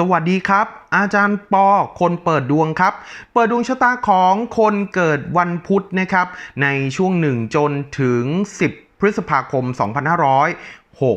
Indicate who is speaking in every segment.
Speaker 1: สวัสดีครับ อาจารย์ปอคนเปิดดวงครับ เปิดดวงชะตาของคนเกิดวันพุธนะครับ ในช่วงหนึ่งจนถึง 10 พฤษภาคม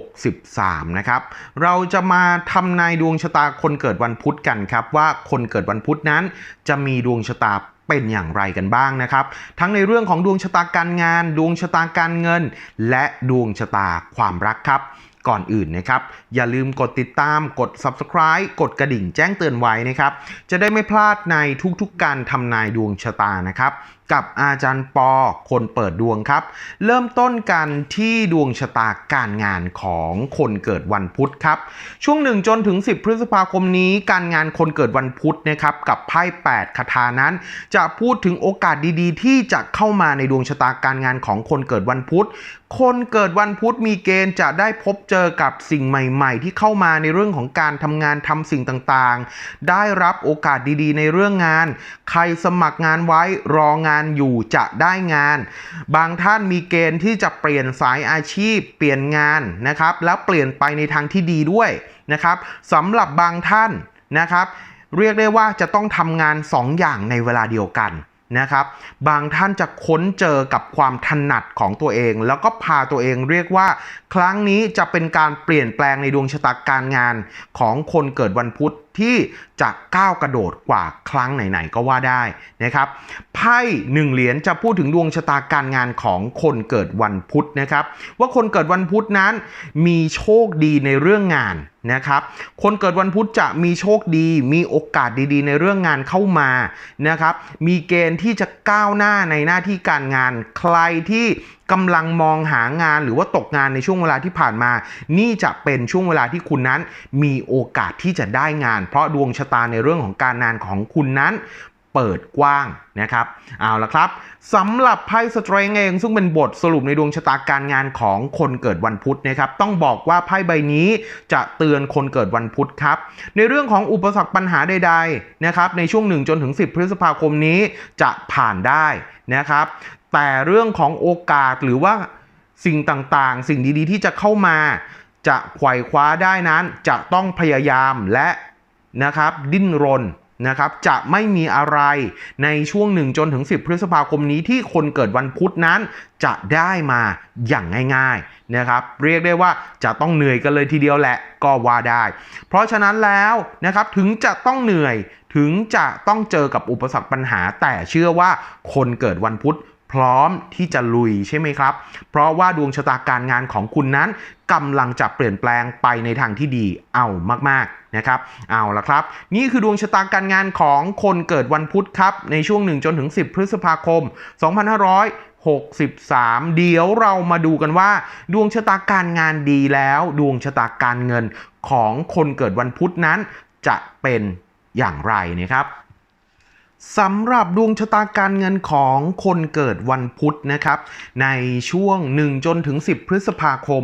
Speaker 1: 2563 นะครับ เราจะมาทำนายดวงชะตาคนเกิดวันพุธกันครับ ว่าคนเกิดวันพุธนั้นจะมีดวงชะตาเป็นอย่างไรกันบ้างนะครับ ทั้งในเรื่องของดวงชะตาการงาน ดวงชะตาการเงิน และดวงชะตาความรักครับ ก่อนอื่นนะครับอย่าลืมกดติดตามกด subscribe กดกระดิ่งแจ้งเตือนไว้นะครับจะได้ไม่พลาดในทุกๆการทำนายดวงชะตานะครับ กับอาจารย์ปอคนเปิดดวงครับ เริ่มต้นกันที่ดวงชะตาการงานของคนเกิดวันพุธครับ ช่วง1จนถึง 10 พฤษภาคมนี้การงานคนเกิดวันพุธนะครับกับไพ่8คาถานั้น จะพูดถึงโอกาสดีๆ ที่จะเข้ามาในดวงชะตาการงานของคนเกิดวันพุธคนเกิดวันพุธมีเกณฑ์จะได้พบเจอกับสิ่งใหม่ๆ ที่เข้ามาในเรื่องของการทำงานทำสิ่งต่างๆ ได้รับโอกาสดีๆ ในเรื่องงาน ใครสมัครงานไว้รองานอยู่จะได้งาน บางท่านมีเกณฑ์ที่จะเปลี่ยนสายอาชีพ เปลี่ยนงานนะครับ แล้วเปลี่ยนไปในทางที่ดีด้วยนะครับสำหรับบางท่านนะครับ เรียกได้ว่าจะต้องทำงาน 2 อย่างในเวลาเดียวกันนะครับ บางท่านจะค้นเจอกับความถนัดของตัวเอง แล้วก็พาตัวเองเรียกว่า ครั้งนี้จะเป็นการเปลี่ยนแปลงในดวงชะตาการงานของคนเกิดวันพุธ ที่จะก้าวกระโดดกว่าครั้งไหนๆก็ว่าได้นะครับไพ่หนึ่งเหรียญจะพูดถึงดวงชะตาการงานของคนเกิดวันพุธนะครับ ว่าคนเกิดวันพุธนั้นมีโชคดีในเรื่องงานนะครับคนเกิดวันพุธจะมีโชคดี มีโอกาสดีๆ ในเรื่องงานเข้ามานะครับ มีเกณฑ์ที่จะก้าวหน้าในหน้าที่การงาน ใครที่ กำลังมองหางานหรือว่าตกงานในช่วงเวลาที่ผ่านมา นี่จะเป็นช่วงเวลาที่คุณนั้นมีโอกาสที่จะได้งาน เพราะดวงชะตาในเรื่องของการงานของคุณนั้นเปิดกว้างนะครับ เอาละครับสำหรับไพ่สเตรงเอง ซึ่งเป็นบทสรุปในดวงชะตาการงานของคนเกิดวันพุธนะครับ ต้องบอกว่าไพ่ใบนี้จะเตือนคนเกิดวันพุธครับ ในเรื่องของอุปสรรคปัญหาใด ๆ นะครับ ในช่วง1จนถึง 10 พฤษภาคมนี้จะผ่านได้นะครับ แต่เรื่องของโอกาสหรือว่าสิ่งต่างๆ สิ่งดีๆ ที่จะเข้ามา จะไขว่คว้าได้นั้นจะต้องพยายามและนะครับดิ้นรนนะครับจะไม่มีอะไรในช่วง 1 จนถึง 10 พฤษภาคมนี้ที่คนเกิดวันพุธนั้นจะได้มาอย่างง่ายๆนะครับเรียกได้ว่าจะต้องเหนื่อยกันเลยทีเดียวแหละก็ว่าได้ เพราะฉะนั้นแล้วนะครับถึงจะต้องเหนื่อยถึงจะต้องเจอกับอุปสรรคปัญหา แต่เชื่อว่าคนเกิดวันพุธ พร้อมที่จะลุยใช่ไหมครับ เพราะว่าดวงชะตาการงานของคุณนั้นกำลังจะเปลี่ยนแปลงไปในทางที่ดีเอามากๆนะครับ เอาละครับ นี่คือดวงชะตาการงานของคนเกิดวันพุธครับ ในช่วง 1 จนถึง 10 พฤษภาคม 2563 เดี๋ยวเรามาดูกันว่า ดวงชะตาการงานดีแล้ว ดวงชะตาการเงินของคนเกิดวันพุธนั้น จะเป็นอย่างไรนะครับ สำหรับดวงชะตาการเงินของคนเกิดวันพุธนะครับ ในช่วง 1 จนถึง 10 พฤษภาคม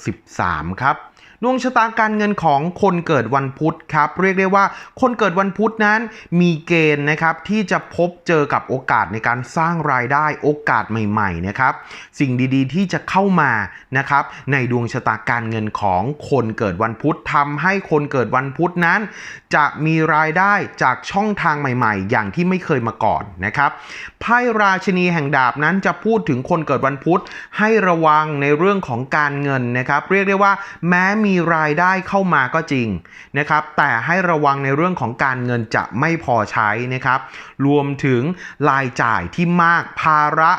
Speaker 1: 2563 ครับ ดวงชะตาการเงินของคนเกิดวันพุธครับ เรียกได้ว่าคนเกิดวันพุธนั้นมีเกณฑ์นะครับที่จะพบเจอกับโอกาสในการสร้างรายได้โอกาสใหม่ๆนะครับ สิ่งดีๆ ที่จะเข้ามานะครับในดวงชะตาการเงินของคนเกิดวันพุธทำให้คนเกิดวันพุธนั้น จะมีรายได้จากช่องทางใหม่ ๆ อย่างที่ไม่เคยมาก่อนนะครับไพ่ราชินีแห่งดาบนั้นจะพูดถึงคนเกิดวันพุธให้ระวังในเรื่องของการเงินนะครับ เรียกได้ว่าแม้มีีรายได้เข้ามาก็จริงนะครับ แต่ให้ระวังในเรื่องของการเงินจะไม่พอใช้นะครับ รวมถึงรายจ่ายที่มากภาระ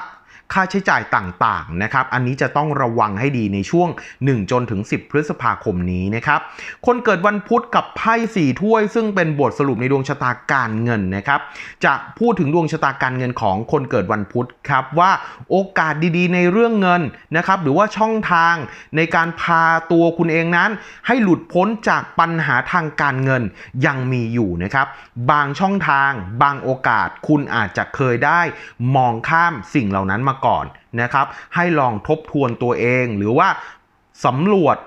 Speaker 1: ค่าใช้จ่ายต่างๆนะครับอันนี้จะต้องระวังให้ดีในช่วง 1 จนถึง 10 พฤษภาคมนี้นะครับคนเกิดวันพุธกับไพ่สี่ถ้วย ซึ่งเป็นบทสรุปในดวงชะตาการเงินนะครับจะพูดถึงดวงชะตาการเงินของคนเกิดวันพุธครับว่าโอกาสดีๆ ในเรื่องเงินนะครับหรือว่าช่องทางในการพาตัวคุณเองนั้น ให้หลุดพ้นจากปัญหาทางการเงินยังมีอยู่นะครับบางช่องทาง บางโอกาสคุณอาจจะเคยได้มองข้ามสิ่งเหล่านั้นมาก่อนนะครับ ให้ลองทบทวนตัวเองหรือว่าสำรวจ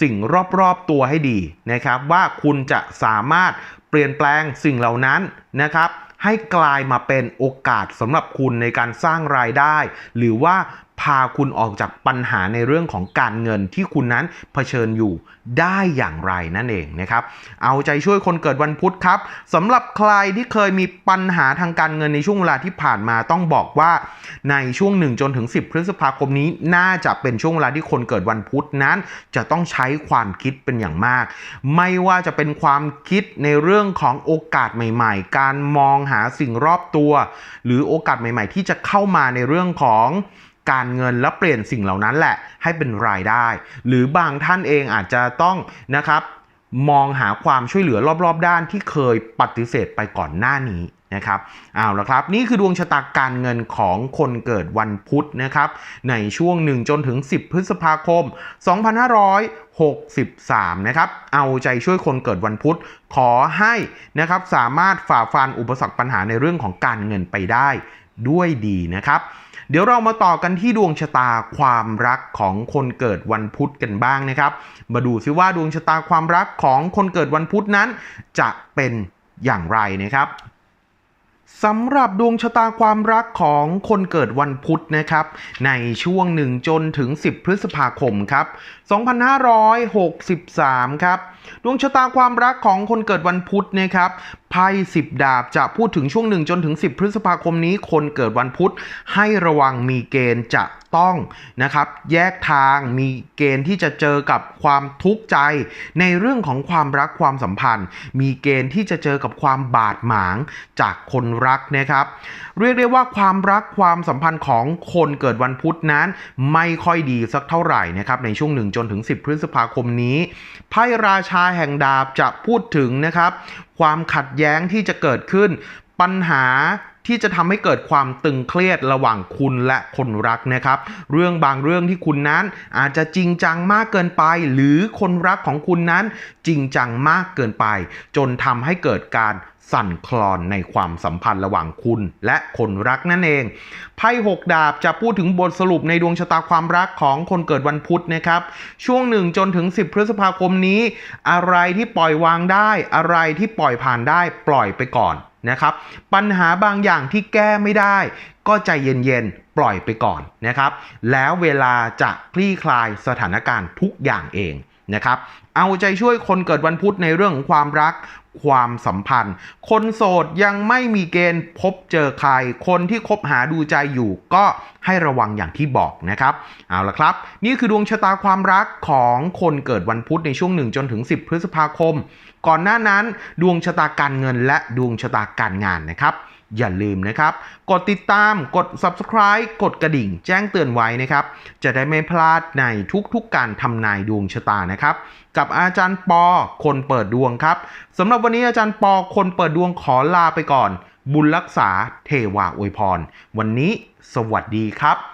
Speaker 1: สิ่งรอบๆตัวให้ดีนะครับ ว่าคุณจะสามารถเปลี่ยนแปลงสิ่งเหล่านั้นนะครับ ให้กลายมาเป็นโอกาสสำหรับคุณในการสร้างรายได้ หรือว่า พาคุณออกจากปัญหาในเรื่องของการเงินที่คุณนั้นเผชิญอยู่ได้อย่างไรนั่นเองนะครับ เอาใจช่วยคนเกิดวันพุธครับสำหรับใครที่เคยมีปัญหาทางการเงินในช่วงเวลาที่ผ่านมาต้องบอกว่าในช่วง1จนถึง 10 พฤษภาคมนี้น่าจะเป็นช่วงเวลาที่คนเกิดวันพุธนั้น จะต้องใช้ความคิดเป็นอย่างมาก ไม่ว่าจะเป็นความคิดในเรื่องของโอกาสใหม่ ๆ การมองหาสิ่งรอบตัว หรือโอกาสใหม่ ๆ ที่จะเข้ามาในเรื่องของ การเงินและเปลี่ยนสิ่งเหล่านั้นแหละให้เป็นรายได้ หรือบางท่านเองอาจจะต้องนะครับมองหาความช่วยเหลือรอบๆ ด้านที่เคยปฏิเสธไปก่อนหน้านี้นะครับเอาละครับ นี่คือดวงชะตาการเงินของคนเกิดวันพุธนะครับ ในช่วง 1 จนถึง 10 พฤษภาคม 2563 นะครับ เอาใจช่วยคนเกิดวันพุธ ขอให้นะครับสามารถฝ่าฟันอุปสรรคปัญหาในเรื่องของการเงินไปได้ ด้วยดีนะครับ เดี๋ยวเรามาต่อกันที่ดวงชะตาความรักของคนเกิดวันพุธกันบ้างนะครับ มาดูซิว่าดวงชะตาความรักของคนเกิดวันพุธนั้น จะเป็นอย่างไรนะครับสำหรับดวงชะตาความรักของคนเกิดวันพุธนะครับ ในช่วง 1 จนถึง 10 พฤษภาคมครับ 2563 ครับ ดวงชะตาความรักของคนเกิดวันพุธนะครับ ไพ่สิบดาบจะพูดถึงช่วง1จนถึง 10 พฤษภาคมนี้คนเกิดวันพุธให้ระวังมีเกณฑ์จะต้องนะครับแยกทางมีเกณฑ์ที่จะเจอกับความทุกข์ใจ ในเรื่องของความรักความสัมพันธ์ มีเกณฑ์ที่จะเจอกับความบาดหมางจากคนรักนะครับ เรียกได้ว่าความรักความสัมพันธ์ของคนเกิดวันพุธนั้น ไม่ค่อยดีสักเท่าไหร่นะครับในช่วง1จนถึง 10 พฤษภาคมนี้ไพ่ราชาแห่งดาบจะพูดถึงนะครับความขัดแย้งที่จะเกิดขึ้น ปัญหาที่จะทำให้เกิดความตึงเครียดระหว่างคุณและคนรักนะครับ เรื่องบางเรื่องที่คุณนั้นอาจจะจริงจังมากเกินไป หรือคนรักของคุณนั้นจริงจังมากเกินไป จนทำให้เกิดการ สั่นคลอนในความสัมพันธ์ระหว่างคุณและคนรักนั่นเองไพ่หกดาบจะพูดถึงบทสรุปในดวงชะตาความรักของคนเกิดวันพุธนะครับ ช่วงหนึ่งจนถึง 10 พฤษภาคมนี้ อะไรที่ปล่อยวางได้ อะไรที่ปล่อยผ่านได้ปล่อยไปก่อนนะครับ ปัญหาบางอย่างที่แก้ไม่ได้ ก็ใจเย็นๆ ปล่อยไปก่อนนะครับ แล้วเวลาจะคลี่คลายสถานการณ์ทุกอย่างเอง นะครับ เอาใจช่วยคนเกิดวันพุธในเรื่องของความรักความสัมพันธ์ คนโสดยังไม่มีเกณฑ์พบเจอใคร คนที่คบหาดูใจอยู่ก็ให้ระวังอย่างที่บอกนะครับ เอาละครับ นี่คือดวงชะตาความรักของคนเกิดวันพุธในช่วง 1 จนถึง 10 พฤษภาคม ก่อนหน้านั้น ดวงชะตาการเงินและดวงชะตาการงานนะครับ อย่าลืมนะครับ กดติดตามกด subscribe กดกระดิ่ง แจ้งเตือนไว้นะครับ จะได้ไม่พลาดในทุกๆการทำนายดวงชะตานะครับ กับอาจารย์ปอคนเปิดดวงครับสำหรับวันนี้อาจารย์ปอคนเปิดดวงขอลาไปก่อน บุญรักษาเทวาอวยพร วันนี้ สวัสดีครับ